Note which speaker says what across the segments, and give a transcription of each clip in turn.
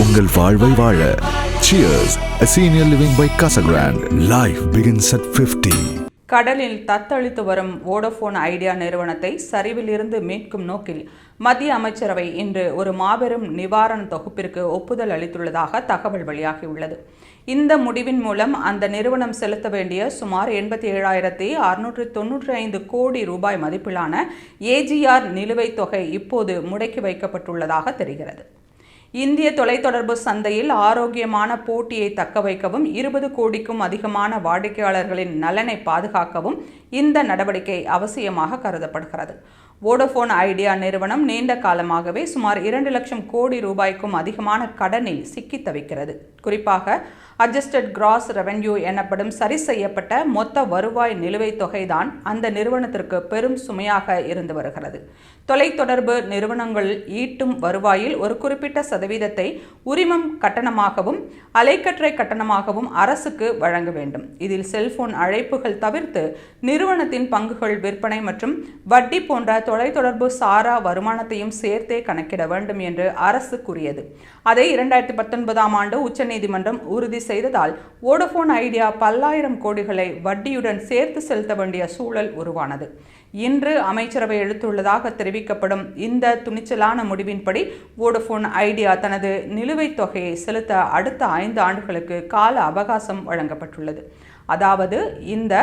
Speaker 1: உங்கள் வாழ்வை வாழ. Cheers a senior living by Casa Life begins at 50.
Speaker 2: கடலில் தத்தளித்து வரும் வோடோஃபோன் ஐடியா நிறுவனத்தை சரிவிலிருந்து மீட்கும் நோக்கில் மத்திய அமைச்சரவை இன்று ஒரு மாபெரும் நிவாரண தொகுப்பிற்கு ஒப்புதல் அளித்துள்ளதாக தகவல் வெளியாகியுள்ளது. இந்த முடிவின் மூலம் அந்த நிறுவனம் செலுத்த வேண்டிய சுமார் எண்பத்தி ஏழாயிரத்தி அறுநூற்று தொன்னூற்றி ஐந்து கோடி ரூபாய் மதிப்பிலான ஏஜிஆர் நிலுவைத் தொகை இப்போது முடக்கி வைக்கப்பட்டுள்ளதாக தெரிகிறது. இந்திய தொலைத்தொடர்பு சந்தையில் ஆரோக்கியமான போட்டியை தக்கவைக்கவும் இருபது கோடிக்கும் அதிகமான வாடிக்கையாளர்களின் நலனை பாதுகாக்கவும் இந்த நடவடிக்கை அவசியமாக கருதப்படுகிறது. வோடோஃபோன் ஐடியா நிறுவனம் நீண்ட காலமாகவே சுமார் இரண்டு லட்சம் கோடி ரூபாய்க்கும் அதிகமான கடனில் சிக்கி தவிக்கிறது. குறிப்பாக அட்ஜஸ்டட் கிராஸ் ரெவென்யூ எனப்படும் சரி செய்யப்பட்ட மொத்த வருவாய் நிலுவைத் தொகைதான் அந்த நிறுவனத்திற்கு பெரும் சுமையாக இருந்து வருகிறது. தொலைத்தொடர்பு நிறுவனங்கள் ஈட்டும் வருவாயில் ஒரு குறிப்பிட்ட சதவீதத்தை உரிமம் கட்டணமாகவும் அலைக்கற்றை கட்டணமாகவும் அரசுக்கு வழங்க வேண்டும். இதில் செல்போன் அழைப்புகள் தவிர்த்து நிறுவனத்தின் பங்குகள் விற்பனை மற்றும் வட்டி போன்ற தொலைத்தொடர்பு சாரா வருமானத்தையும் சேர்த்தே கணக்கிட வேண்டும் என்று அரசு கூறியது. அதை இரண்டாயிரத்தி பத்தொன்பதாம் ஆண்டு உச்சநீதிமன்றம் உறுதி செய்ததால் வோடஃபோன் ஐடியா பல்லாயிரம் கோடிகளை வட்டியுடன் சேர்த்து செலுத்த வேண்டிய சூழல் உருவானது. இன்று அமைச்சரவை எடுத்துள்ளதாக தெரிவிக்கப்படும் இந்த துணிச்சலான முடிவின்படி வோடஃபோன் ஐடியா தனது நிலுவைத் தொகையை செலுத்த அடுத்த ஐந்து ஆண்டுகளுக்கு கால அவகாசம் வழங்கப்பட்டுள்ளது. அதாவது இந்த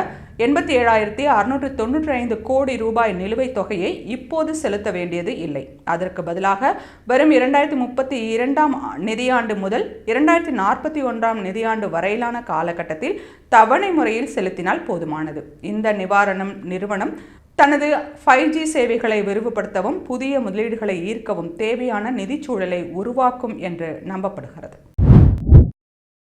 Speaker 2: எண்பத்தி ஏழாயிரத்தி அறுநூற்று தொண்ணூற்றி ஐந்து கோடி ரூபாய் நிலுவைத் தொகையை இப்போது செலுத்த வேண்டியது இல்லை. அதற்கு பதிலாக வரும் இரண்டாயிரத்தி முப்பத்தி இரண்டாம் நிதியாண்டு முதல் இரண்டாயிரத்தி நாற்பத்தி ஒன்றாம் நிதியாண்டு வரையிலான காலகட்டத்தில் தவணை முறையில் செலுத்தினால் போதுமானது. இந்த நிவாரணம் நிறுவனம் தனது ஃபைவ் ஜி சேவைகளை விரிவுபடுத்தவும் புதிய முதலீடுகளை ஈர்க்கவும் தேவையான நிதிச்சூழலை உருவாக்கும் என்று நம்பப்படுகிறது.